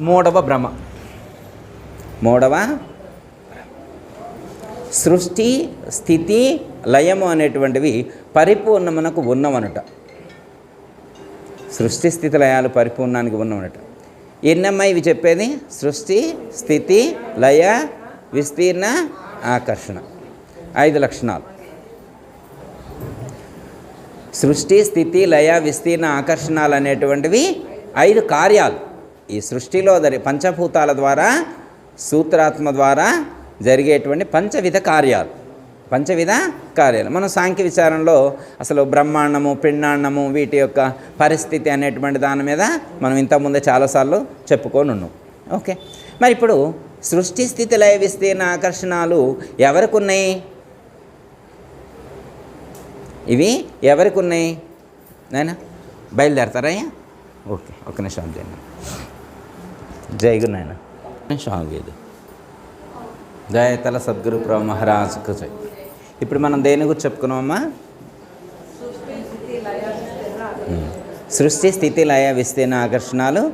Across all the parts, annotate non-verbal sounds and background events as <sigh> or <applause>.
మూడవ భ్రమ. మూడవ సృష్టి స్థితి లయము అనేటువంటివి పరిపూర్ణమునకు ఉన్నవనుట. సృష్టి స్థితి లయాలు పరిపూర్ణానికి ఉన్నవనుట. ఎన్నమ్మ ఇవి చెప్పేది? సృష్టి స్థితి లయ విస్తీర్ణ ఆకర్షణ. ఐదు లక్షణాలు. సృష్టి స్థితి లయ విస్తీర్ణ ఆకర్షణాలు అనేటువంటివి ఐదు కార్యాలు. ఈ సృష్టిలో జరి పంచభూతాల ద్వారా సూత్రాత్మ ద్వారా జరిగేటువంటి పంచవిధ కార్యాలు. పంచవిధ కార్యాలు. మనం సాంఖ్య విచారంలో అసలు బ్రహ్మాండము పిండాండము వీటి యొక్క పరిస్థితి అనేటువంటి దాని మీద మనం ఇంతకుముందే చాలాసార్లు చెప్పుకొని ఉన్నాం ఓకే. మరి ఇప్పుడు సృష్టి స్థితి లయ విస్తీర్ణ ఆకర్షణాలు ఎవరికి ఉన్నాయి ఇవి ఎవరికి ఉన్నాయి నాయనా బయలుదేరతారయ్యా ఓకే ఒక నిమిషం చేయండి జై గురు నాయన. నిమిషం ఆగేది జయతల సద్గురు ప్రభు మహారాజుకు జై. ఇప్పుడు మనం దేని గురించి చెప్పుకున్నామమ్మా. సృష్టి స్థితి లయ విస్తీర్ణ ఆకర్షణాలు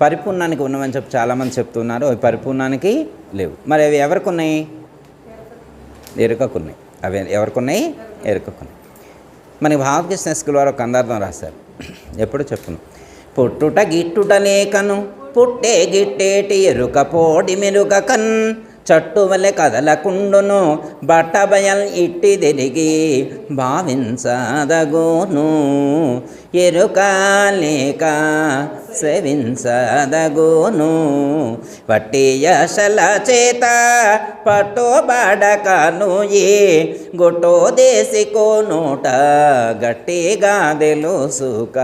పరిపూర్ణానికి ఉన్నవని చెప్పి చాలామంది చెప్తున్నారు. అవి పరిపూర్ణానికి లేవు. మరి అవి ఎవరికి ఉన్నాయి ఎరుకకున్నాయి. అవి ఎవరికి ఉన్నాయి ఎరుకకున్నాయి. మనకి భావకృష్ణ స్కూల్ వారు ఒక కందార్థం రాశారు. ఎప్పుడు చెప్పును పుట్టుట గిట్టుట లేకను పుట్టే గిట్టేటి ఎరుక పోడి మెరుగ కన్ చట్టు వలె కదలకుండును బట్ట బయల్ ఇట్టి తిరిగి భావించదగును ఎరుక లేక సెవించదగోను పట్టి యశల చేత పట్టుబడకను ఏ గొట్టో దేశికో నోట గట్టిగా తెలుసుక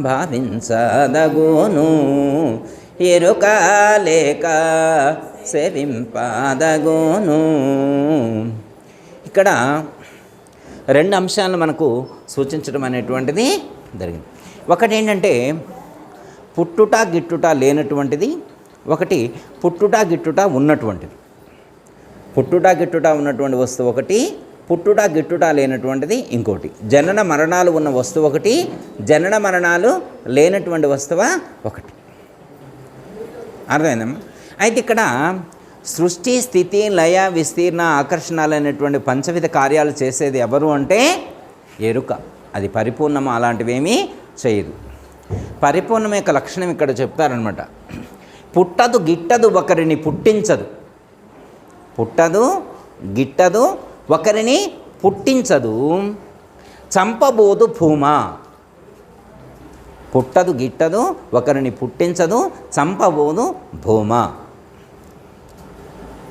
భావించదగోను ఎరుక లేక సేవింపదగును ఇక్కడ రెండు అంశాలను మనకు సూచించడం అనేటువంటిది జరిగింది. ఒకటి ఏంటంటే పుట్టుట గిట్టుట లేనటువంటిది ఒకటి పుట్టుట గిట్టుట ఉన్నటువంటిది. పుట్టుట గిట్టుట ఉన్నటువంటి వస్తువు ఒకటి పుట్టుట గిట్టుట లేనటువంటిది ఇంకోటి. జనన మరణాలు ఉన్న వస్తువు ఒకటి జనన మరణాలు లేనటువంటి వస్తువ ఒకటి. అర్థమైందమ్మా? అయితే ఇక్కడ సృష్టి స్థితి లయ విస్తీర్ణ ఆకర్షణలు అనేటువంటి పంచవిధ కార్యాలు చేసేది ఎవరు అంటే ఎరుక. అది పరిపూర్ణము అలాంటివేమీ చేయదు. పరిపూర్ణం యొక్క లక్షణం ఇక్కడ చెప్తారనమాట పుట్టదు గిట్టదు ఒకరిని పుట్టించదు. పుట్టదు గిట్టదు ఒకరిని పుట్టించదు. చంపబోదు భూమా. పుట్టదు గిట్టదు ఒకరిని పుట్టించదు చంపబోదు భూమ.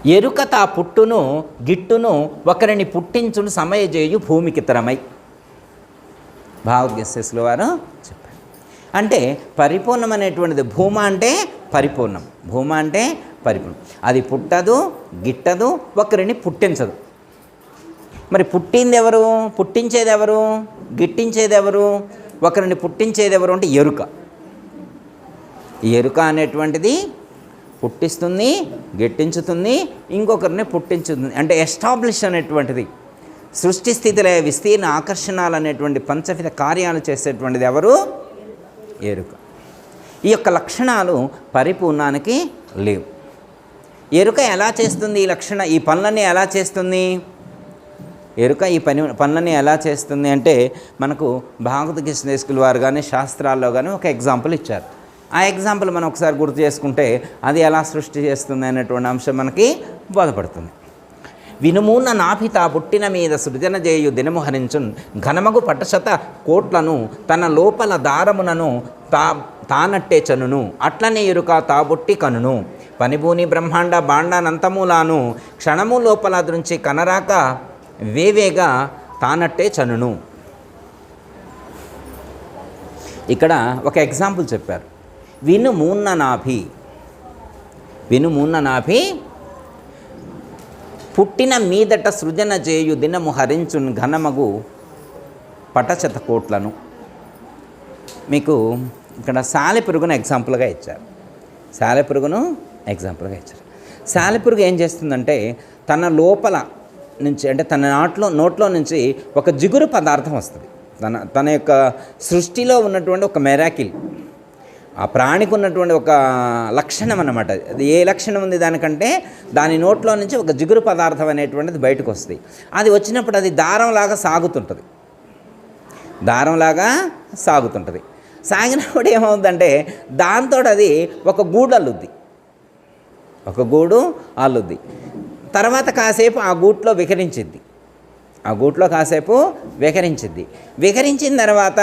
ఎరుక తా పుట్టును గిట్టును ఒకరిని పుట్టించును సమయజేయు భూమికి తరమై. భావోద్గస్సుల వారు చెప్పారు. అంటే పరిపూర్ణమైనటువంటిది భూమ అంటే పరిపూర్ణం. భూమ అంటే పరిపూర్ణం. అది పుట్టదు గిట్టదు ఒకరిని పుట్టించదు. మరి పుట్టింది ఎవరు పుట్టించేది ఎవరు గిట్టించేది ఎవరు ఒకరిని పుట్టించేది ఎవరు అంటే ఎరుక. ఎరుక అనేటువంటిది పుట్టిస్తుంది గెట్టించుతుంది ఇంకొకరిని పుట్టించుతుంది. అంటే ఎస్టాబ్లిష్ అనేటువంటిది. సృష్టి స్థితిలో విస్తీర్ణ ఆకర్షణాలు అనేటువంటి పంచవిధ కార్యాలు చేసేటువంటిది ఎవరు? ఎరుక. ఈ యొక్క లక్షణాలు పరిపూర్ణానికి లేవు. ఎరుక ఎలా చేస్తుంది? ఈ లక్షణ ఈ పనులన్నీ ఎలా చేస్తుంది? ఎరుక ఈ పని పనులని ఎలా చేస్తుంది? అంటే మనకు భాగవత కృష్ణ స్కూల్ వారు కానీ శాస్త్రాల్లో కానీ ఒక ఎగ్జాంపుల్ ఇచ్చారు. ఆ ఎగ్జాంపుల్ మనం ఒకసారి గుర్తు చేసుకుంటే అది ఎలా సృష్టి చేస్తుంది అనేటువంటి అంశం మనకి బోధపడుతుంది. వినుమూన్న నాభిత పుట్టిన మీద సృజన చేయు దినము హరించున్. ఘనమగు పట్టశత కోట్లను తన లోపల దారమునను తా తానట్టే చనును. అట్లనే ఇరుక తాబుట్టి కనును. పనిభూని బ్రహ్మాండ బాండానంతములాను. క్షణము లోపల దృంచి కనరాక వేవేగా తానట్టే చనును. ఇక్కడ ఒక ఎగ్జాంపుల్ చెప్పారు. విను మూన్న నాభి విను మూన్న నాభి పుట్టిన మీదట సృజన చేయు దినము హరించున్ ఘనమగు పటశత కోట్లను మీకు ఇక్కడ సాలెపురుగును ఎగ్జాంపుల్గా ఇచ్చారు. సాలెపురుగును ఎగ్జాంపుల్గా ఇచ్చారు. సాలెపురుగు ఏం చేస్తుందంటే తన లోపల నుంచి అంటే తన నాట్లో నోట్లో నుంచి ఒక జిగురు పదార్థం వస్తుంది. తన తన యొక్క సృష్టిలో ఉన్నటువంటి ఒక మెరాకిల్. ఆ ప్రాణికి ఉన్నటువంటి ఒక లక్షణం అన్నమాట. అది ఏ లక్షణం ఉంది దానికంటే దాని నోట్లో నుంచి ఒక జిగురు పదార్థం అనేటువంటిది బయటకు వస్తుంది. అది వచ్చినప్పుడు అది దారంలాగా సాగుతుంటుంది. దారంలాగా సాగుతుంటుంది. సాగినప్పుడు ఏమవుతుందంటే దాంతో అది ఒక గూడు అల్లుద్ది. ఒక గూడు అల్లుద్ది. తర్వాత కాసేపు ఆ గూట్లో వికరించిద్ది. ఆ గూట్లో కాసేపు వికరించింది వికరించిన తర్వాత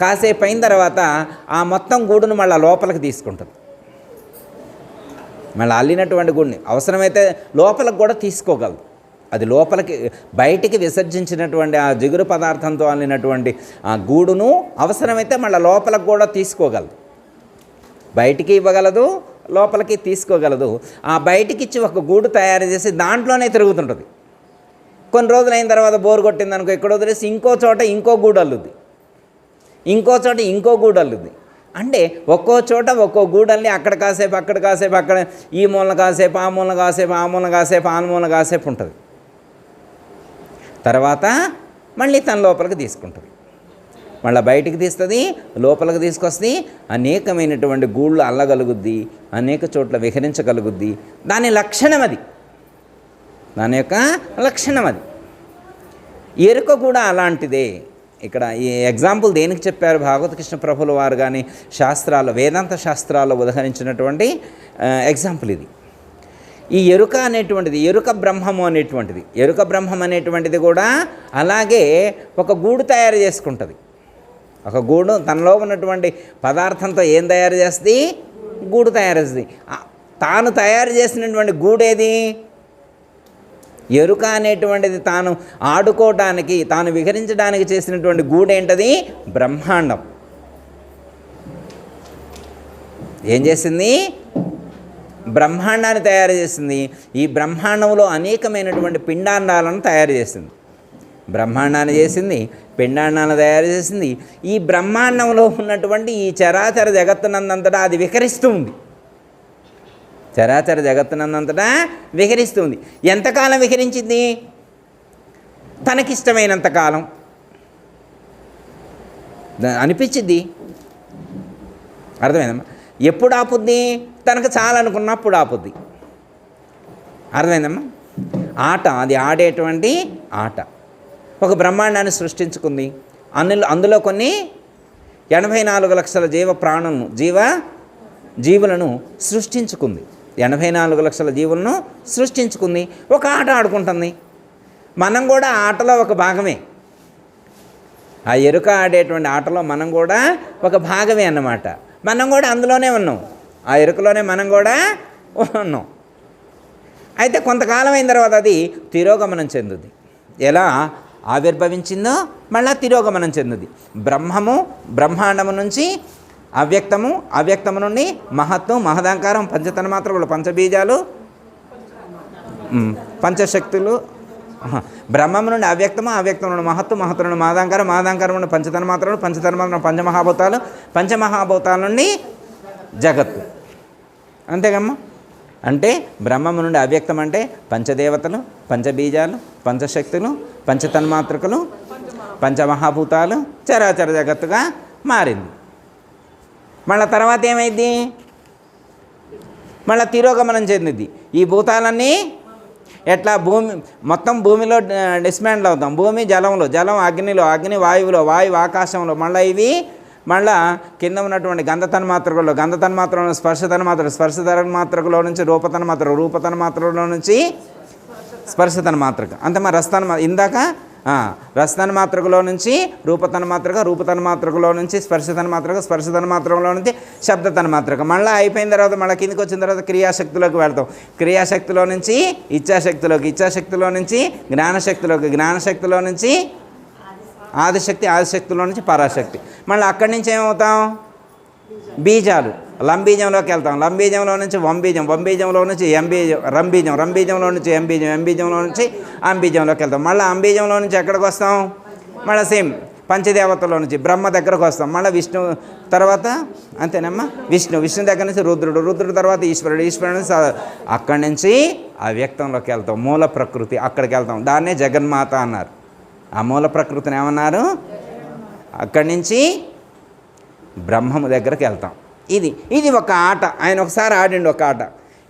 కాసేపు అయిన తర్వాత ఆ మొత్తం గూడును మళ్ళీ లోపలికి తీసుకుంటుంది. మళ్ళీ అల్లినటువంటి గూడిని. అవసరమైతే లోపలికి కూడా తీసుకోగలదు. అది లోపలికి బయటికి విసర్జించినటువంటి ఆ జిగురు పదార్థంతో అల్లినటువంటి ఆ గూడును అవసరమైతే మళ్ళీ లోపలికి కూడా తీసుకోగలదు. బయటికి ఇవ్వగలదు లోపలికి తీసుకోగలదు. ఆ బయటికి ఇచ్చి ఒక గూడు తయారు చేసి దాంట్లోనే తిరుగుతుంటుంది. కొన్ని రోజులు అయిన తర్వాత బోర్ కొట్టింది అనుకో ఇక్కడ వదిలేసి ఇంకో చోట ఇంకో గూడు అల్లుద్ది ఇంకో చోట ఇంకో గూడు అల్లుద్ది అంటే ఒక్కో చోట ఒక్కో గూడల్ని అక్కడ కాసేపు అక్కడ కాసేపు అక్కడ ఈ మూలన కాసేపు ఆ మూలన కాసేపు ఆ మూలన కాసేపు ఆ మూలన కాసేపు ఉంటుంది. తర్వాత మళ్ళీ తన లోపలికి తీసుకుంటుంది. మళ్ళీ బయటికి తీస్తుంది లోపలికి తీసుకొస్తుంది అనేకమైనటువంటి గూళ్ళు అల్లగలుగుద్ది అనేక చోట్ల విహరించగలుగుద్ది. దాని లక్షణం అది దాని యొక్క లక్షణం అది. ఎరుక కూడా అలాంటిదే. ఇక్కడ ఈ ఎగ్జాంపుల్ దేనికి చెప్పారు? భాగవత కృష్ణ ప్రభుల వారు కానీ శాస్త్రాలు వేదాంత శాస్త్రాల్లో ఉదహరించినటువంటి ఎగ్జాంపుల్ ఇది. ఈ ఎరుక అనేటువంటిది ఎరుక బ్రహ్మము అనేటువంటిది. ఎరుక బ్రహ్మం అనేటువంటిది కూడా అలాగే ఒక గూడు తయారు చేసుకుంటుంది. ఒక గూడు తనలో ఉన్నటువంటి పదార్థంతో ఏం తయారు చేస్తుంది? గూడు తయారు చేస్తుంది. తాను తయారు చేసినటువంటి గూడేది? ఎరుక అనేటువంటిది తాను ఆడుకోవటానికి తాను విహరించడానికి చేసినటువంటి గూడేంటది? బ్రహ్మాండం. ఏం చేసింది? బ్రహ్మాండాన్ని తయారు చేసింది. ఈ బ్రహ్మాండంలో అనేకమైనటువంటి పిండాండాలను తయారు చేసింది. బ్రహ్మాండాన్ని చేసింది పిండాండాన్ని తయారు చేసింది. ఈ బ్రహ్మాండంలో ఉన్నటువంటి ఈ చరాచర జగత్తునందంతటా అది వికరిస్తూ ఉంది. చరాచర జగత్తునందంతటా విహరిస్తుంది. ఎంతకాలం విహరించింది? తనకిష్టమైనంత కాలం. అనిపించింది అర్థమైందమ్మా? ఎప్పుడు ఆపుద్ది? తనకు చాలనుకున్నప్పుడు ఆపుద్ది. అర్థమైందమ్మా? ఆట అది ఆడేటువంటి ఆట. ఒక బ్రహ్మాండాన్ని సృష్టించుకుంది. అందులో అందులో కొన్ని ఎనభై నాలుగు లక్షల జీవ ప్రాణులను జీవ జీవులను సృష్టించుకుంది. ఎనభై నాలుగు లక్షల జీవులను సృష్టించుకుంది. ఒక ఆట ఆడుకుంటుంది. మనం కూడా ఆటలో ఒక భాగమే. ఆ ఎరుక ఆడేటువంటి ఆటలో మనం కూడా ఒక భాగమే అన్నమాట. మనం కూడా అందులోనే ఉన్నాం. ఆ ఎరుకలోనే మనం కూడా ఉన్నాం. అయితే కొంతకాలం అయిన తర్వాత అది తిరోగమనం చెందుద్ది. ఎలా? ఆవిర్భవించిందో మళ్ళా తిరోగమనం చెందుద్ది. బ్రహ్మము బ్రహ్మాండము నుంచి అవ్యక్తము అవ్యక్తము నుండి మహత్వం మహదాంకారం పంచతన్మాత్రలు పంచబీజాలు. పంచశక్తులు. బ్రహ్మము నుండి అవ్యక్తము అవ్యక్తం నుండి మహత్వం మహత్వం నుండి మాదాంకారం మాదాంకారం నుండి పంచతన్మాత్రలు పంచతన్మాత్రం పంచమహాభూతాలు పంచమహాభూతాల నుండి జగత్తు. అంతేగమ్మా అంటే బ్రహ్మము నుండి అవ్యక్తం అంటే పంచదేవతలు పంచబీజాలు పంచశక్తులు పంచతన్మాత్రకులు పంచమహాభూతాలు చరాచర జగత్తుగా మారింది. మళ్ళీ తర్వాత ఏమైంది? మళ్ళీ తిరోగమనం చెందింది. ఈ భూతాలన్నీ ఎట్లా భూమి మొత్తం భూమిలో డిస్మాండ్లు అవుతాం. భూమి జలంలో జలం అగ్నిలో అగ్ని వాయువులో వాయువు ఆకాశంలో మళ్ళీ ఇవి మళ్ళా కింద ఉన్నటువంటి గంధతన్ తన్మాత్రకుల్లో గంధతన్ మాత్రలో స్పర్శతన్ మాత్ర స్పర్శతన్ తన్మాత్రకులో నుంచి రూపతన్ మాత్ర రూపతన్ మాత్రలో నుంచి స్పర్శతన్ తన్మాత్రక అంత మరి రసతన్ ఇందాక ఆ, మాత్రకులో నుంచి రూపతన్ మాత్రక రూపతన్ మాత్రకులో నుంచి స్పర్శతన్ మాత్రక స్పర్శతన్ మాత్రకులో నుంచి శబ్దతన్ మాత్రక. మళ్ళీ అయిపోయిన తర్వాత మళ్ళీ కిందికి వచ్చిన తర్వాత క్రియాశక్తిలోకి వెళ్తాం. క్రియాశక్తిలో నుంచి ఇచ్చాశక్తిలోకి ఇచ్ఛాశక్తిలో నుంచి జ్ఞానశక్తిలోకి జ్ఞానశక్తిలో నుంచి ఆదిశక్తి ఆదిశక్తిలో నుంచి పరాశక్తి. మళ్ళీ అక్కడి నుంచి ఏమవుతాం? బీజాలు. లంబీజంలోకి వెళ్తాం. లంబీజంలో నుంచి వంబీజం వంబీజంలో నుంచి ఎంబీజం రంబీజం రంబీజంలో నుంచి ఎంబీజం ఎంబీజంలో నుంచి అంబీజంలోకి వెళ్తాం. మళ్ళీ అంబీజంలో నుంచి ఎక్కడికి వస్తాం? మళ్ళీ సేమ్ పంచదేవతలో నుంచి బ్రహ్మ దగ్గరకు వస్తాం. మళ్ళీ విష్ణు తర్వాత అంతేనమ్మా? విష్ణు విష్ణు దగ్గర నుంచి రుద్రుడు రుద్రుడు తర్వాత ఈశ్వరుడు ఈశ్వరుడు నుంచి అక్కడి నుంచి ఆ వ్యక్తంలోకి వెళ్తాం. మూల ప్రకృతి అక్కడికి వెళ్తాం. దాన్నే జగన్మాత అన్నారు. ఆ మూల ప్రకృతిని ఏమన్నారు? అక్కడి నుంచి బ్రహ్మము దగ్గరికి వెళ్తాం. ఇది ఇది ఒక ఆట. ఆయన ఒకసారి ఆడిండు ఒక ఆట.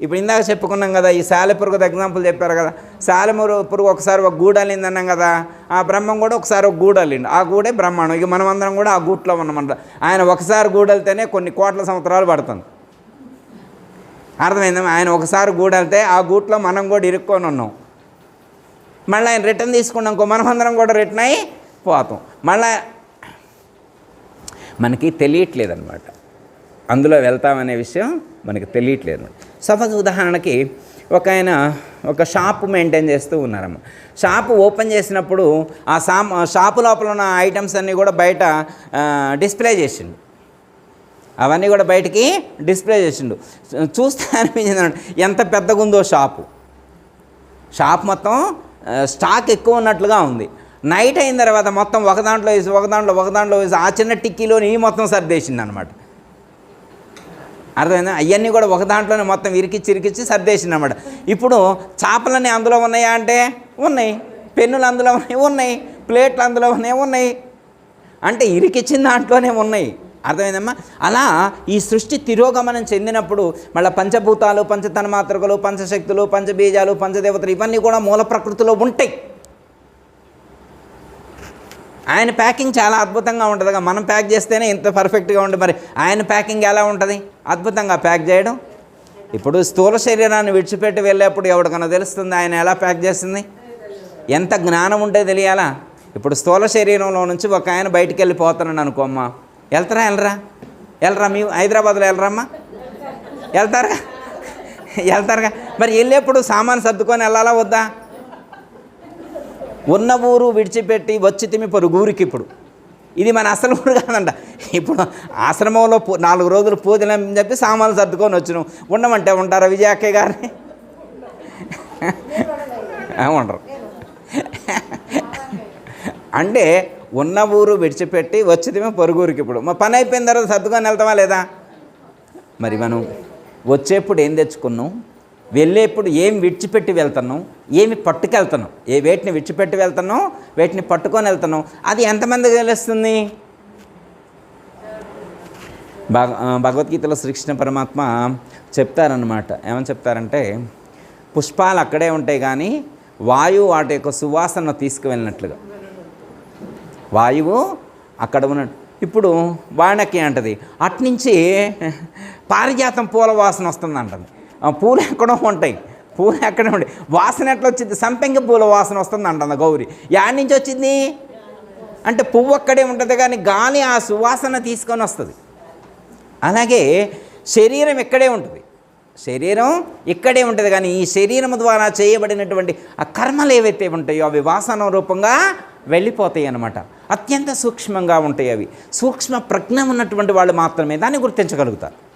ఇప్పుడు ఇందాక చెప్పుకున్నాం కదా ఈ సాలెపురుగు ఎగ్జాంపుల్ చెప్పారు కదా. సాలెమురు పురుగు ఒకసారి ఒక గూడలింది అన్నాం కదా. ఆ బ్రహ్మం కూడా ఒకసారి ఒక గూడలిండు ఆ గూడే బ్రహ్మాండం. ఇక మనం అందరం కూడా ఆ గూట్లో ఉన్నామంట. ఆయన ఒకసారి గూడలితేనే కొన్ని కోట్ల సంవత్సరాలు పడుతుంది. అర్థమైందా? ఆయన ఒకసారి గూడలితే ఆ గూట్లో మనం కూడా ఇరుక్కొని ఉన్నాం. మళ్ళీ ఆయన రిటర్న్ తీసుకున్నాం మనం అందరం కూడా రిటర్న్ అయి పోతాం. మళ్ళీ మనకి తెలియట్లేదనమాట అందులో వెళ్తామనే విషయం మనకి తెలియట్లేదు. సపోజ్ ఉదాహరణకి ఒక ఆయన ఒక షాప్ మెయింటైన్ చేస్తూ ఉన్నారమ్మ. షాపు ఓపెన్ చేసినప్పుడు ఆ సా షాపు లోపల ఉన్న ఐటమ్స్ అన్నీ కూడా బయట డిస్ప్లే చేసిండు. అవన్నీ కూడా బయటికి డిస్ప్లే చేసిండు. చూస్తే <laughs> అనిపించింది ఎంత పెద్దగా ఉందో షాపు. షాప్ మొత్తం స్టాక్ ఎక్కువ ఉన్నట్లుగా ఉంది. నైట్ అయిన తర్వాత మొత్తం ఒక దాంట్లో వేసి ఒక దాంట్లో ఒక దాంట్లో వేసి ఆ చిన్న టిక్కీలోని ఈ మొత్తం సర్దేసింది అనమాట అర్థమైందా? అవన్నీ కూడా ఒక దాంట్లోనే మొత్తం ఇరికిచ్చి ఇరికిచ్చి సర్దేసింది అనమాట ఇప్పుడు చేపలన్నీ అందులో ఉన్నాయా అంటే ఉన్నాయి. పెన్నులు అందులో ఉన్నాయి ఉన్నాయి. ప్లేట్లు అందులో ఉన్నాయి ఉన్నాయి. అంటే ఇరికిచ్చిన దాంట్లోనే ఉన్నాయి. అర్థమైందమ్మా? అలా ఈ సృష్టి తిరోగమనం చెందినప్పుడు మళ్ళీ పంచభూతాలు పంచతన్మాత్రకులు పంచశక్తులు పంచబీజాలు పంచదేవతలు ఇవన్నీ కూడా మూల ప్రకృతిలో ఉంటాయి. ఆయన ప్యాకింగ్ చాలా అద్భుతంగా ఉంటుందిగా. మనం ప్యాక్ చేస్తేనే ఇంత పర్ఫెక్ట్గా ఉంటుంది మరి ఆయన ప్యాకింగ్ ఎలా ఉంటుంది? అద్భుతంగా ప్యాక్ చేయడం. ఇప్పుడు స్థూల శరీరాన్ని విడిచిపెట్టి వెళ్ళేప్పుడు ఎవరికన్నా తెలుస్తుంది ఆయన ఎలా ప్యాక్ చేస్తుంది? ఎంత జ్ఞానం ఉంటే తెలియాలా? ఇప్పుడు స్థూల శరీరంలో నుంచి ఒక ఆయన బయటికి వెళ్ళిపోతున్నాడు అనుకోమ్మా వెళ్తారా వెళ్ళరా? వెళ్ళరా మీ హైదరాబాద్లో వెళ్ళరమ్మా? వెళ్తారా? <laughs> వెళ్తారుగా. మరి వెళ్ళేప్పుడు సామాన్ సర్దుకొని వెళ్ళాలా వద్దా? ఉన్న ఊరు విడిచిపెట్టి వచ్చి తిమి పొరుగురికి ఇప్పుడు. ఇది మన అసలు ఊరు కాదంట. ఇప్పుడు ఆశ్రమంలో పూ- నాలుగు రోజులు పూజలు చెప్పి సామాన్లు సర్దుకొని వచ్చినాం. ఉండమంటే ఉంటారా విజయాకే గారిని? ఉండరు. అంటే ఉన్న ఊరు విడిచిపెట్టి వచ్చి తిమి పొరుగురికి ఇప్పుడు. మా పని అయిపోయిన తర్వాత సర్దుకొని వెళ్తామా లేదా? మరి మనం వచ్చేప్పుడు ఏం తెచ్చుకున్నాం? వెళ్ళేప్పుడు ఏం విడిచిపెట్టి వెళ్తున్నాం ఏమి పట్టుకెళ్తున్నాం ఏ వేటిని విడిచిపెట్టి వెళ్తున్నాం వేటిని పట్టుకొని వెళ్తున్నాం అది ఎంతమందికి తెలుస్తుంది? భగ భగవద్గీతలో శ్రీకృష్ణ పరమాత్మ చెప్తారనమాట ఏమని చెప్తారంటే పుష్పాలు అక్కడే ఉంటాయి కానీ వాయువు వాటి యొక్క సువాసన తీసుకువెళ్ళినట్లుగా. వాయువు అక్కడ ఉన్న ఇప్పుడు వానకి అంటది. అట్నుంచి పారిజాతం పూల వాసన వస్తుంది అంటది పూలు ఎక్కడో ఉంటాయి. పూలు ఎక్కడే ఉంటాయి. వాసన ఎట్లా వచ్చింది? సంపెంగ పూల వాసన వస్తుంది అంటుంది గౌరి. యాడ్ నుంచి వచ్చింది? అంటే పువ్వు అక్కడే ఉంటుంది కానీ గాలి ఆ సువాసన తీసుకొని వస్తుంది. అలాగే శరీరం ఇక్కడే ఉంటుంది. శరీరం ఇక్కడే ఉంటుంది కానీ ఈ శరీరం ద్వారా చేయబడినటువంటి ఆ కర్మలు ఏవైతే ఉంటాయో అవి వాసన రూపంగా వెళ్ళిపోతాయి అన్నమాట. అత్యంత సూక్ష్మంగా ఉంటాయి అవి. సూక్ష్మ ప్రజ్ఞ ఉన్నటువంటి వాళ్ళు మాత్రమే దాన్ని గుర్తించగలుగుతారు.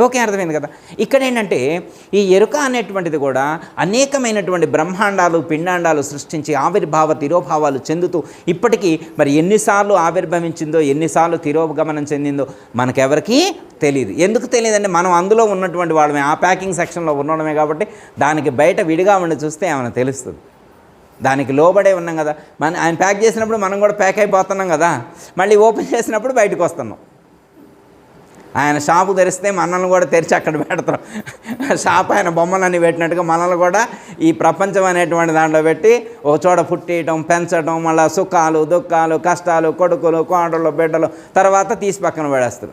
ఓకే అర్థమైంది కదా. ఇక్కడ ఏంటంటే ఈ ఎరుక అనేటువంటిది కూడా అనేకమైనటువంటి బ్రహ్మాండాలు పిండాండాలు సృష్టించి ఆవిర్భావ తిరోభావాలు చెందుతూ ఇప్పటికీ మరి ఎన్నిసార్లు ఆవిర్భవించిందో ఎన్నిసార్లు తిరోగమనం చెందిందో మనకెవరికి తెలియదు ఎందుకు తెలియదంటే మనం అందులో ఉన్నటువంటి వాళ్ళమే. ఆ ప్యాకింగ్ సెక్షన్లో ఉండడమే కాబట్టి దానికి బయట విడిగా ఉండి చూస్తే ఏమైనా తెలుస్తుంది. దానికి లోబడే ఉన్నాం కదా. మన ఆయన ప్యాక్ చేసినప్పుడు మనం కూడా ప్యాక్ అయిపోతున్నాం కదా. మళ్ళీ ఓపెన్ చేసినప్పుడు బయటకు వస్తున్నాం. ఆయన షాపు తెరిస్తే మనల్ని కూడా తెరిచి అక్కడ పెడతారు. షాప్ ఆయన బొమ్మలన్నీ పెట్టినట్టుగా మనల్ని కూడా ఈ ప్రపంచం అనేటువంటి దాంట్లో పెట్టి ఒక చోట పుట్టేయటం పెంచడం మళ్ళీ సుఖాలు దుఃఖాలు కష్టాలు కొడుకులు కోడలు బిడ్డలు తర్వాత తీసి పక్కన పడేస్తారు.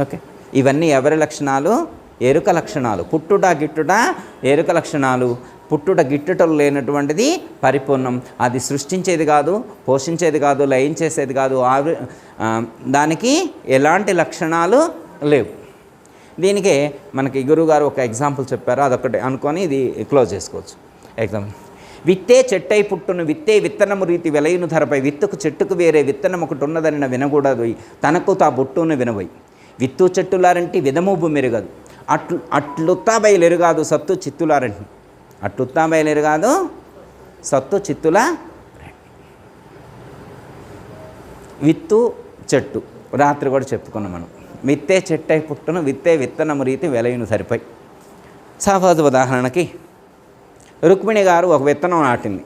ఓకే. ఇవన్నీ ఎవరి లక్షణాలు? ఎరుక లక్షణాలు. పుట్టుట గిట్టుట ఎరుక లక్షణాలు. పుట్టుట గిట్టుటలు లేనటువంటిది పరిపూర్ణం. అది సృష్టించేది కాదు పోషించేది కాదు లయించేసేది కాదు ఆవి దానికి ఎలాంటి లక్షణాలు లేవు. దీనికే మనకి గురువుగారు ఒక ఎగ్జాంపుల్ చెప్పారు అదొకటి అనుకొని ఇది క్లోజ్ చేసుకోవచ్చు. ఎగ్జాంపుల్. విత్తే చెట్టై పుట్టును విత్తే విత్తనము రీతి వెలయును ధరపై విత్తుకు చెట్టుకు వేరే విత్తనం ఒకటి ఉన్నదని వినకూడదు. తనకు తా బొట్టును వినవై విత్తు చెట్టులారంటి విధమూబు మెరుగదు అట్లు అట్లుత్తా బయలురుగాదు సత్తు చిత్తులారంటి. అట్లుత్తా కాదు. సత్తు చిత్తుల విత్తు చెట్టు. రాత్రి కూడా చెప్పుకున్నాం మనం. విత్తే చెట్టై పుట్టును విత్తే విత్తనము రీతి వెలయును సరిపోయి. సహజ ఉదాహరణకి రుక్మిణి గారు ఒక విత్తనం నాటింది.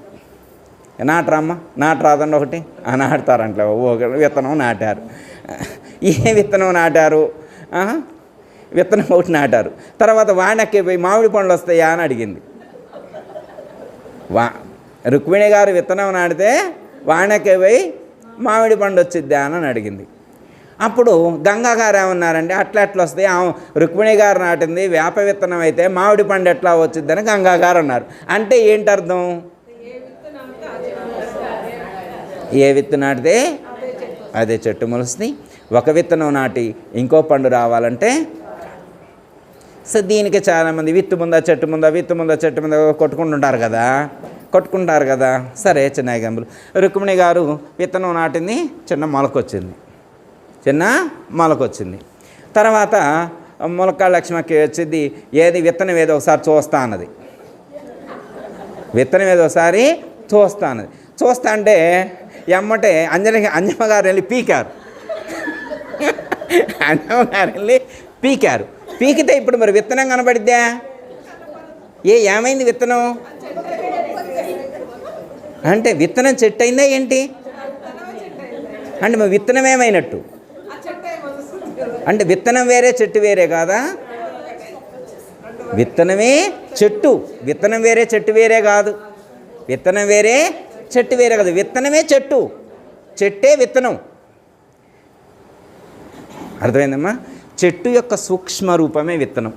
నాటరమ్మ నాటరాదండి ఒకటి? ఆ, ఒక విత్తనం నాటారు. ఏ విత్తనం నాటారు? విత్తనం ఒకటి నాటారు. తర్వాత వానక్కి పోయి మామిడి పండ్లు వస్తాయా అని అడిగింది. వా రుక్మిణి గారు విత్తనం నాటితే వానకే పోయి మామిడి పండు వచ్చిద్దా అని అడిగింది. అప్పుడు గంగా గారు ఏమన్నారంటే అట్లా ఎట్లా వస్తాయి? ఆ రుక్మిణి గారు నాటింది వేప విత్తనం అయితే మామిడి పండు ఎట్లా వచ్చిద్దని గంగా గారు అన్నారు. అంటే ఏంటి అర్థం? ఏ విత్తు నాటితే? అదే చెట్టు మొలుస్తుంది. ఒక విత్తనం నాటి ఇంకో పండు రావాలంటే సో దీనికి చాలామంది విత్తు ముందా చెట్టు ముందా విత్తు ముందా చెట్టు ముందా కొట్టుకుంటుంటారు కదా. కొట్టుకుంటారు కదా. సరే చిన్న ఎగ్జాంపుల్. రుక్మిణి గారు విత్తనం నాటింది చిన్న మొలకొచ్చింది. చిన్న మొలకొచ్చింది. తర్వాత మొలక లక్ష్మకి వచ్చింది ఏది విత్తనం ఏదో ఒకసారి చూస్తా అన్నది. విత్తనం ఏదో ఒకసారి చూస్తా అన్నది. చూస్తా అంటే ఎమ్మటే అంజలి అంజమ్మ గారు వెళ్ళి పీకారు. <laughs> అంజమ్మ గారు వెళ్ళి పీకారు. పీకితే ఇప్పుడు మరి విత్తనం కనబడిద్దా? ఏ ఏమైంది విత్తనం? అంటే విత్తనం చెట్టు అయిందా ఏంటి? అంటే మరి విత్తనం ఏమైనట్టు? అంటే విత్తనం వేరే చెట్టు వేరే కాదా? విత్తనమే చెట్టు. విత్తనం వేరే చెట్టు వేరే కాదు. విత్తనం వేరే చెట్టు వేరే కాదు. విత్తనమే చెట్టు. చెట్టే విత్తనం. అర్థమైందమ్మా? చెట్టు యొక్క సూక్ష్మ రూపమే విత్తనం.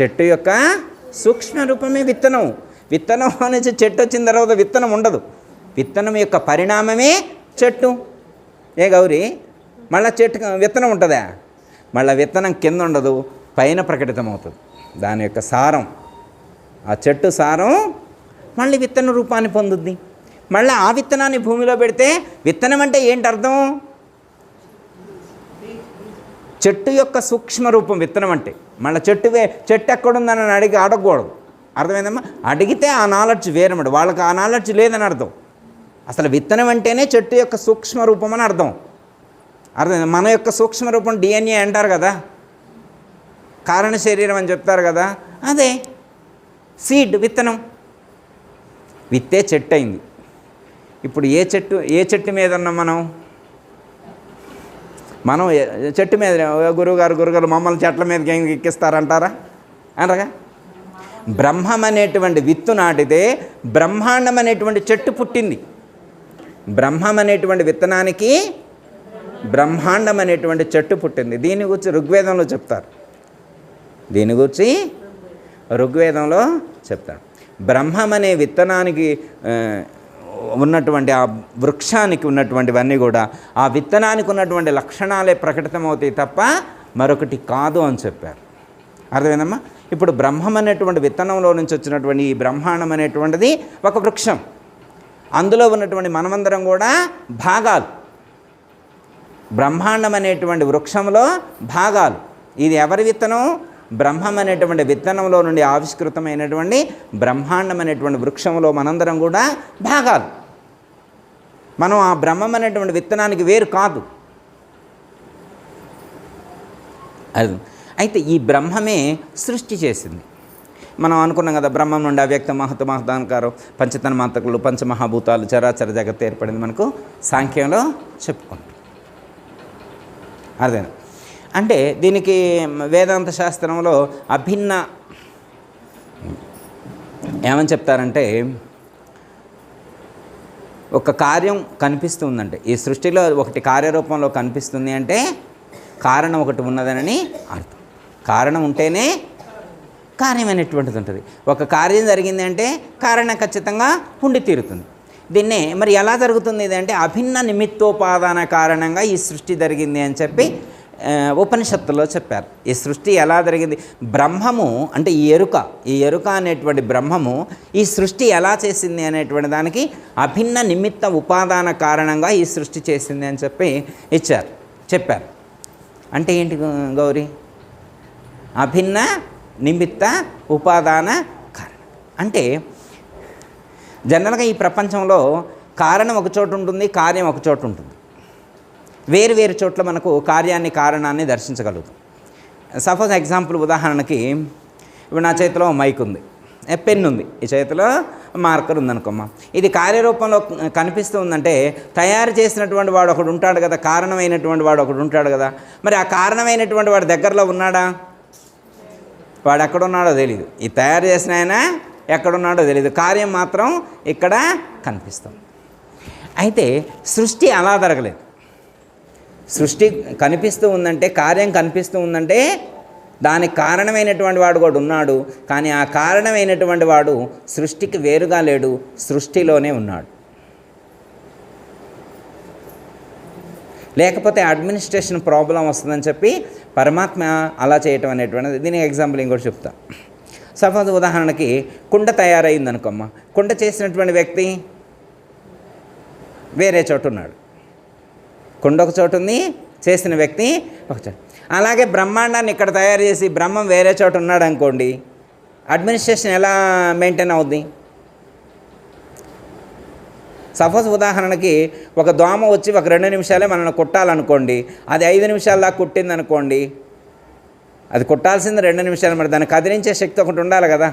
చెట్టు యొక్క సూక్ష్మ రూపమే విత్తనం. విత్తనం అనేది చెట్టు వచ్చిన తర్వాత విత్తనం ఉండదు. విత్తనం యొక్క పరిణామమే చెట్టు. ఏ గౌరీ? మళ్ళీ చెట్టు విత్తనం ఉంటుందా? మళ్ళీ విత్తనం కింద ఉండదు పైన ప్రకటితమవుతుంది. దాని యొక్క సారం. ఆ చెట్టు సారం మళ్ళీ విత్తన రూపాన్ని పొందుద్ది. మళ్ళీ ఆ విత్తనాన్ని భూమిలో పెడితే విత్తనం అంటే ఏంటి అర్థం? చెట్టు యొక్క సూక్ష్మ రూపం విత్తనం అంటే. మళ్ళీ చెట్టు వే చెట్టు ఎక్కడుందని అడిగి అడగకూడదు. అర్థమైందమ్మా? అడిగితే ఆ నాలెడ్జ్ వేరమాట వాళ్ళకి ఆ నాలెడ్జ్ లేదని అర్థం. అసలు విత్తనం అంటేనే చెట్టు యొక్క సూక్ష్మ రూపం అని అర్థం. అర్థమైంది? మన యొక్క సూక్ష్మ రూపం డిఎన్ఏ అంటారు కదా. కారణ శరీరం అని చెప్తారు కదా. అదే సీడ్ విత్తనం. విత్తే చెట్టు అయింది. ఇప్పుడు ఏ చెట్టు ఏ చెట్టు మీద ఉన్నాం మనం? మనం చెట్టు మీద గురువుగారు గురుగారు మమ్మల్ని చెట్ల మీదకి ఏం ఎక్కిస్తారంటారా? అనగా బ్రహ్మం అనేటువంటి విత్తు నాటితే బ్రహ్మాండం అనేటువంటి చెట్టు పుట్టింది. బ్రహ్మం అనేటువంటి విత్తనానికి బ్రహ్మాండం అనేటువంటి చెట్టు పుట్టింది. దీని గురించి ఋగ్వేదంలో చెప్తారు. దీని గురించి ఋగ్వేదంలో చెప్తారు. బ్రహ్మం అనే విత్తనానికి ఉన్నటువంటి ఆ వృక్షానికి ఉన్నటువంటివన్నీ కూడా ఆ విత్తనానికి ఉన్నటువంటి లక్షణాలే ప్రకటితమవుతాయి తప్ప మరొకటి కాదు అని చెప్పారు. అర్థమైందమ్మా? ఇప్పుడు బ్రహ్మం అనేటువంటి విత్తనంలో నుంచి వచ్చినటువంటి ఈ బ్రహ్మాండం అనేటువంటిది ఒక వృక్షం. అందులో ఉన్నటువంటి మనమందరం కూడా భాగాలు. బ్రహ్మాండం అనేటువంటి వృక్షంలో భాగాలు. ఇది ఎవరి విత్తనం? బ్రహ్మం అనేటువంటి విత్తనంలో నుండి ఆవిష్కృతమైనటువంటి బ్రహ్మాండం అనేటువంటి వృక్షంలో మనందరం కూడా భాగాలు. మనం ఆ బ్రహ్మం అనేటువంటి విత్తనానికి వేరు కాదు. అయితే ఈ బ్రహ్మమే సృష్టి చేసింది. మనం అనుకున్నాం కదా బ్రహ్మం నుండి అవ్యక్త మహత మహదానకారం పంచతన మాతకులు పంచమహాభూతాలు చరాచర జగత్ ఏర్పడింది మనకు సాంఖ్యంలో చెప్పుకుంటాం. అర్థమైంది? అంటే దీనికి వేదాంత శాస్త్రంలో అభిన్న ఏమని చెప్తారంటే ఒక కార్యం కనిపిస్తుందంటే ఈ సృష్టిలో ఒకటి కార్యరూపంలో కనిపిస్తుంది అంటే కారణం ఒకటి ఉన్నదనని అర్థం. కారణం ఉంటేనే కార్యమైనటువంటిది ఉంటుంది. ఒక కార్యం జరిగింది అంటే కారణం ఖచ్చితంగా ఉండి తీరుతుంది. దీన్నే మరి ఎలా జరుగుతుంది ఇది అంటే అభిన్న నిమిత్తోపాదాన కారణంగా ఈ సృష్టి జరిగింది అని చెప్పి ఉపనిషత్తులో చెప్పారు. ఈ సృష్టి ఎలా జరిగింది? బ్రహ్మము అంటే ఈ ఎరుక ఈ ఎరుక అనేటువంటి బ్రహ్మము ఈ సృష్టి ఎలా చేసింది అనేటువంటి దానికి అభిన్న నిమిత్త ఉపాదాన కారణంగా ఈ సృష్టి చేసింది అని చెప్పి ఇచ్చారు చెప్పారు. అంటే ఏంటి గౌరీ? అభిన్న నిమిత్త ఉపాదాన కారణం. అంటే జనరల్గా ఈ ప్రపంచంలో కారణం ఒక చోటు ఉంటుంది కార్యం ఒక చోటు ఉంటుంది. వేరు వేరు చోట్ల మనకు కార్యాన్ని కారణాన్ని దర్శించగలుగుతాం. సపోజ్ ఎగ్జాంపుల్ ఉదాహరణకి ఇప్పుడు నా చేతిలో మైక్ ఉంది పెన్ ఉంది ఈ చేతిలో మార్కర్ ఉందనుకోమ్మా. ఇది కార్యరూపంలో కనిపిస్తూ ఉందంటే తయారు చేసినటువంటి వాడు ఒకడు ఉంటాడు కదా కారణమైనటువంటి వాడు ఒకడు ఉంటాడు కదా మరి ఆ కారణమైనటువంటి వాడు దగ్గరలో ఉన్నాడా? వాడు ఎక్కడున్నాడో తెలియదు ఈ తయారు చేసిన ఆయన ఎక్కడున్నాడో తెలియదు కార్యం మాత్రం ఇక్కడ కనిపిస్తుంది. అయితే సృష్టి అలా జరగలేదు. సృష్టి కనిపిస్తూ ఉందంటే కార్యం కనిపిస్తూ ఉందంటే దానికి కారణమైనటువంటి వాడు కూడా ఉన్నాడు. కానీ ఆ కారణమైనటువంటి వాడు సృష్టికి వేరుగా లేడు సృష్టిలోనే ఉన్నాడు. లేకపోతే అడ్మినిస్ట్రేషన్ ప్రాబ్లం వస్తుందని చెప్పి పరమాత్మ అలా చేయటం అనేటువంటిది. దీనికి ఎగ్జాంపుల్ ఇంకోటి చెప్తా. సపోజ్ ఉదాహరణకి కుండ తయారైంది అనుకోమ్మ కుండ చేసినటువంటి వ్యక్తి వేరే చోట ఉన్నాడు. కొండ ఒక చోటు ఉంది చేసిన వ్యక్తి ఒక చోట. అలాగే బ్రహ్మాండాన్ని ఇక్కడ తయారు చేసి బ్రహ్మం వేరే చోట ఉన్నాడు అనుకోండి అడ్మినిస్ట్రేషన్ ఎలా మెయింటైన్ అవుద్ది? సపోజ్ ఉదాహరణకి ఒక దోమ వచ్చి ఒక రెండు నిమిషాలే మనల్ని కుట్టాలనుకోండి అది ఐదు నిమిషాల దాకా కుట్టింది అనుకోండి అది కుట్టాల్సింది రెండు నిమిషాలు మరి దాన్ని కదిలించే శక్తి ఒకటి ఉండాలి కదా.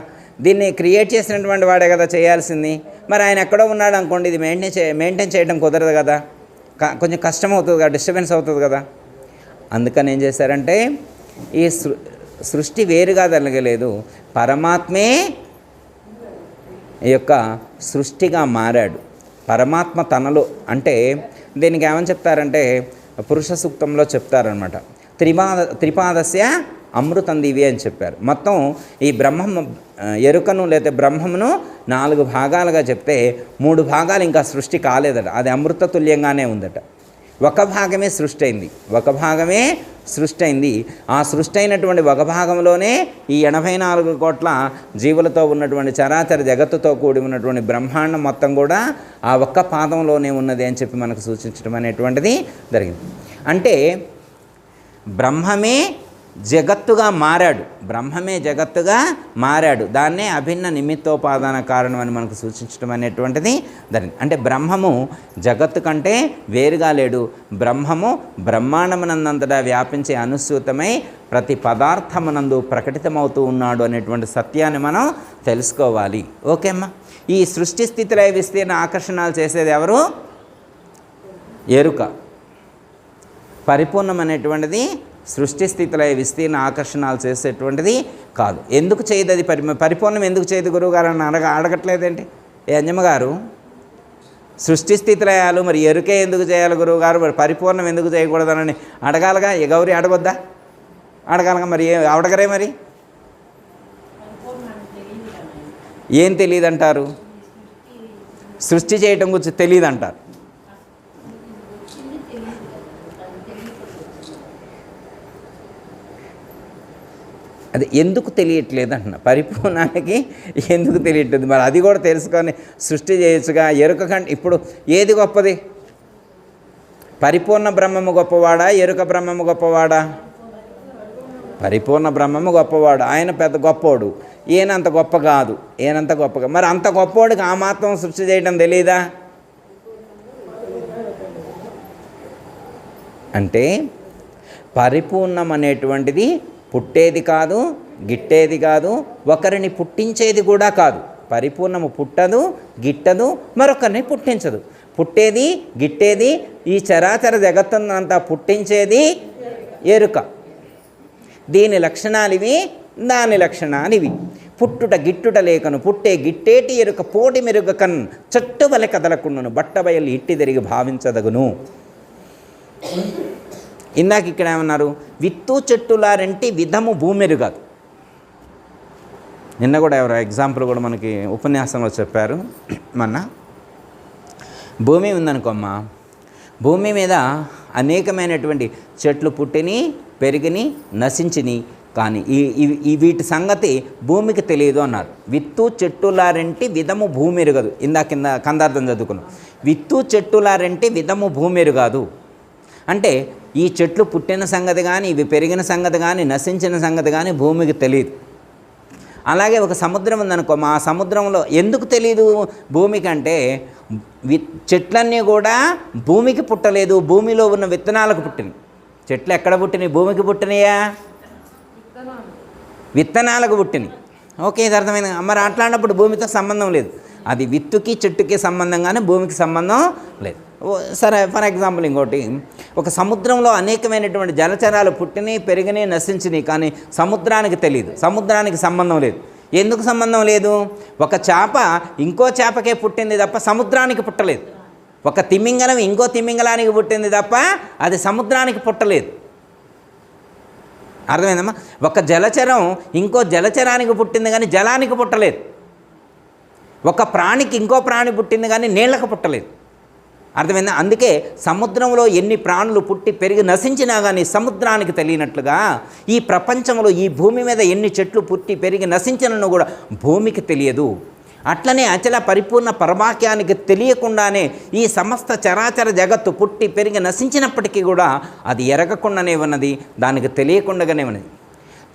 దీన్ని క్రియేట్ చేసినటువంటి వాడే కదా చేయాల్సింది. మరి ఆయన ఎక్కడో ఉన్నాడు అనుకోండి ఇది మెయింటైన్ చే మెయింటైన్ చేయడం కుదరదు కదా. కొంచెం కష్టం అవుతుంది కదా డిస్టర్బెన్స్ అవుతుంది కదా. అందుకని ఏం చేశారంటే ఈ సృ సృష్టి వేరుగా జరగలేదు పరమాత్మే ఈ యొక్క సృష్టిగా మారాడు. పరమాత్మ తనలో అంటే దీనికి ఏమని చెప్తారంటే పురుష సూక్తంలో చెప్తారనమాట. త్రిపాద త్రిపాదస్య అమృతం దివి అని చెప్పారు. మొత్తం ఈ బ్రహ్మం ఎరుకను లేదా బ్రహ్మమును నాలుగు భాగాలుగా చెప్తే మూడు భాగాలు ఇంకా సృష్టి కాలేదట. అది అమృతతుల్యంగానే ఉందట. ఒక భాగమే సృష్టి అయింది ఒక భాగమే సృష్టి అయింది ఆ సృష్టి అయినటువంటి ఒక భాగంలోనే ఈ ఎనభై నాలుగు కోట్ల జీవులతో ఉన్నటువంటి చరాచర జగత్తుతో కూడి ఉన్నటువంటి బ్రహ్మాండం మొత్తం కూడా ఆ ఒక్క పాదంలోనే ఉన్నది అని చెప్పి మనకు సూచించడం అనేటువంటిది జరిగింది. అంటే బ్రహ్మమే జగత్తుగా మారాడు. బ్రహ్మమే జగత్తుగా మారాడు. దాన్నే అభిన్న నిమిత్తోపాదాన కారణం అని మనకు సూచించడం అనేటువంటిది దాని అంటే బ్రహ్మము జగత్తు కంటే వేరుగా లేడు. బ్రహ్మము బ్రహ్మాండమునందంతటా వ్యాపించే అనుసూతమై ప్రతి పదార్థమునందు ప్రకటితమవుతూ ఉన్నాడు అనేటువంటి సత్యాన్ని మనం తెలుసుకోవాలి. ఓకే అమ్మా. ఈ సృష్టి స్థితిలో విస్తీర్ణ ఆకర్షణాలు చేసేది ఎవరు? ఎరుక. పరిపూర్ణమైనటువంటిది సృష్టి స్థితిలో విస్తీర్ణ ఆకర్షణాలు చేసేటువంటిది కాదు. ఎందుకు చేయదు అది పరి పరిపూర్ణం ఎందుకు చేయదు గురువుగారు అని అడగ అడగట్లేదేంటి? ఏ అంజమ్మగారు సృష్టి స్థితిలయాలు మరి ఎరుకే ఎందుకు చేయాలి గురువుగారు మరి పరిపూర్ణం ఎందుకు చేయకూడదనని అడగాలగా? ఏ గౌరి అడగొద్దా? అడగాలగా మరి ఏ అడగరే మరి? ఏం తెలియదు అంటారు సృష్టి చేయటం గురించి తెలియదు అది ఎందుకు తెలియట్లేదు అంటున్నా. పరిపూర్ణానికి ఎందుకు తెలియట్లేదు? మరి అది కూడా తెలుసుకొని సృష్టి చేయొచ్చుగా. ఎరుక కంటే ఇప్పుడు ఏది గొప్పది? పరిపూర్ణ బ్రహ్మము గొప్పవాడా? ఎరుక బ్రహ్మము గొప్పవాడా? పరిపూర్ణ బ్రహ్మము గొప్పవాడు. ఆయన పెద్ద గొప్పోడు. ఈయన అంత గొప్ప కాదు. ఈయనంత గొప్పగా మరి అంత గొప్పవాడికి ఆ మాత్రం సృష్టి చేయడం తెలియదా అంటే పరిపూర్ణం అనేటువంటిది పుట్టేది కాదు గిట్టేది కాదు ఒకరిని పుట్టించేది కూడా కాదు. పరిపూర్ణము పుట్టదు గిట్టదు మరొకరిని పుట్టించదు. పుట్టేది గిట్టేది ఈ చరాచర జగత్తునంతా పుట్టించేది ఎరుక. దీని లక్షణాలు ఇవి దాని లక్షణాలు ఇవి పుట్టుట గిట్టుట లేకను పుట్టే గిట్టేటి ఎరుక పోటి మెరుగకన్ చట్టు వలె కదలకుండును బట్టబయలు ఇట్టి తిరిగి భావించదగును. ఇందాక ఇక్కడ ఏమన్నారు? విత్తు చెట్టులారంటి విధము భూమెరుగదు. నిన్న కూడా ఎవరో ఎగ్జాంపుల్ కూడా మనకి ఉపన్యాసంలో చెప్పారు. మొన్న భూమి ఉందనుకోమ్మా భూమి మీద అనేకమైనటువంటి చెట్లు పుట్టిని పెరిగిని నశించిని కానీ ఈ ఈ- వీటి సంగతి భూమికి తెలియదు అన్నారు. విత్తు చెట్టులారెంటి విధము భూమి ఎరుగదు ఇందా కింద కందార్థం చదువుకున్నాం. విత్తు చెట్టులారంటే విధము భూమి ఎరుగదు అంటే ఈ చెట్లు పుట్టిన సంగతి కానీ ఇవి పెరిగిన సంగతి కానీ నశించిన సంగతి కానీ భూమికి తెలియదు అలాగే ఒక సముద్రం ఉందనుకో మా సముద్రంలో ఎందుకు తెలియదు భూమికి అంటే వి చెట్లన్నీ కూడా భూమికి పుట్టలేదు భూమిలో ఉన్న విత్తనాలకు పుట్టినవి. చెట్లు ఎక్కడ పుట్టినాయి భూమికి పుట్టినాయా? విత్తనాలకు పుట్టినాయి ఓకే ఇది అర్థమైంది. మరి అట్లాంటప్పుడు భూమితో సంబంధం లేదు. అది విత్తుకి చెట్టుకి సంబంధం కానీ భూమికి సంబంధం లేదు. ఓ, సరే ఫర్ ఎగ్జాంపుల్ ఇంకోటి. ఒక సముద్రంలో అనేకమైనటువంటి జలచరాలు పుట్టినవి పెరిగినాయి నశించినాయి కానీ సముద్రానికి తెలియదు సముద్రానికి సంబంధం లేదు. ఎందుకు సంబంధం లేదు? ఒక చేప ఇంకో చేపకే పుట్టింది తప్ప సముద్రానికి పుట్టలేదు. ఒక తిమింగలం ఇంకో తిమింగలానికి పుట్టింది తప్ప అది సముద్రానికి పుట్టలేదు. అర్థమైందమ్మా? ఒక జలచరం ఇంకో జలచరానికి పుట్టింది కానీ జలానికి పుట్టలేదు. ఒక ప్రాణికి ఇంకో ప్రాణి పుట్టింది కానీ నీళ్ళకు పుట్టలేదు. అర్థమైందా? అందుకే సముద్రంలో ఎన్ని ప్రాణులు పుట్టి పెరిగి నశించినా కానీ సముద్రానికి తెలియనట్లుగా ఈ ప్రపంచంలో ఈ భూమి మీద ఎన్ని చెట్లు పుట్టి పెరిగి నశించినను కూడా భూమికి తెలియదు. అట్లనే అచల పరిపూర్ణ పరమాఖ్యానికి తెలియకుండానే ఈ సమస్త చరాచర జగత్తు పుట్టి పెరిగి నశించినప్పటికీ కూడా అది ఎరగకుండానే ఉన్నది దానికి తెలియకుండానే ఉన్నది.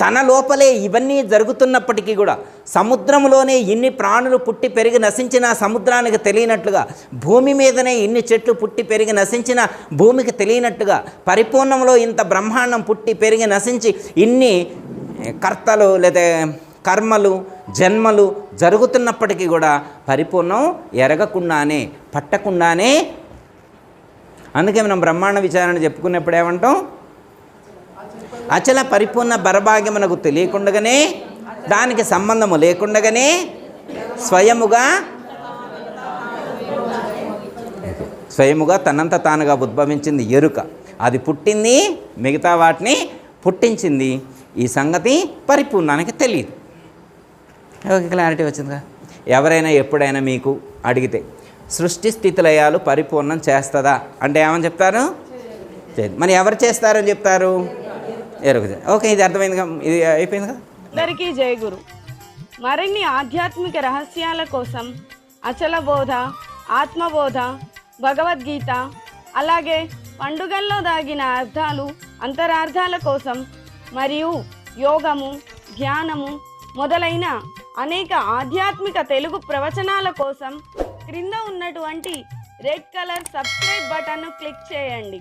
తన లోపలే ఇవన్నీ జరుగుతున్నప్పటికీ కూడా సముద్రంలోనే ఇన్ని ప్రాణులు పుట్టి పెరిగి నశించిన సముద్రానికి తెలియనట్లుగా భూమి మీదనే ఇన్ని చెట్లు పుట్టి పెరిగి నశించిన భూమికి తెలియనట్టుగా పరిపూర్ణంలో ఇంత బ్రహ్మాండం పుట్టి పెరిగి నశించి ఇన్ని కర్తలు లేదా కర్మలు జన్మలు జరుగుతున్నప్పటికీ కూడా పరిపూర్ణం ఎరగకుండానే పట్టకుండానే అందుకే మనం బ్రహ్మాండ విచారణ చెప్పుకున్నప్పుడు ఏమంటాం? అచల పరిపూర్ణ బరభాగ్యమునకు తెలియకుండగానే దానికి సంబంధము లేకుండగానే స్వయముగా స్వయముగా తనంత తానుగా ఉద్భవించింది ఎరుక. అది పుట్టింది మిగతా వాటిని పుట్టించింది. ఈ సంగతి పరిపూర్ణానికి తెలియదు. ఓకే క్లారిటీ వచ్చిందిగా ఎవరైనా ఎప్పుడైనా మీకు అడిగితే సృష్టి స్థితి లయాలు పరిపూర్ణం చేస్తుందా? అంటే ఏమని చెప్తారు? మరి ఎవరు చేస్తారని చెప్తారు? ఎరుగు ఓకే ఇది అర్థమైందిగా? ఇది అయిపోయింది కదా అందరికీ జయ గురు. మరిన్ని ఆధ్యాత్మిక రహస్యాల కోసం అచల బోధ ఆత్మబోధ భగవద్గీత అలాగే పండుగల్లో దాగిన అర్థాలు అంతరార్థాల కోసం మరియు యోగము ధ్యానము మొదలైన అనేక ఆధ్యాత్మిక తెలుగు ప్రవచనాల కోసం క్రింద ఉన్నటువంటి రెడ్ కలర్ సబ్స్క్రైబ్ బటన్ను క్లిక్ చేయండి.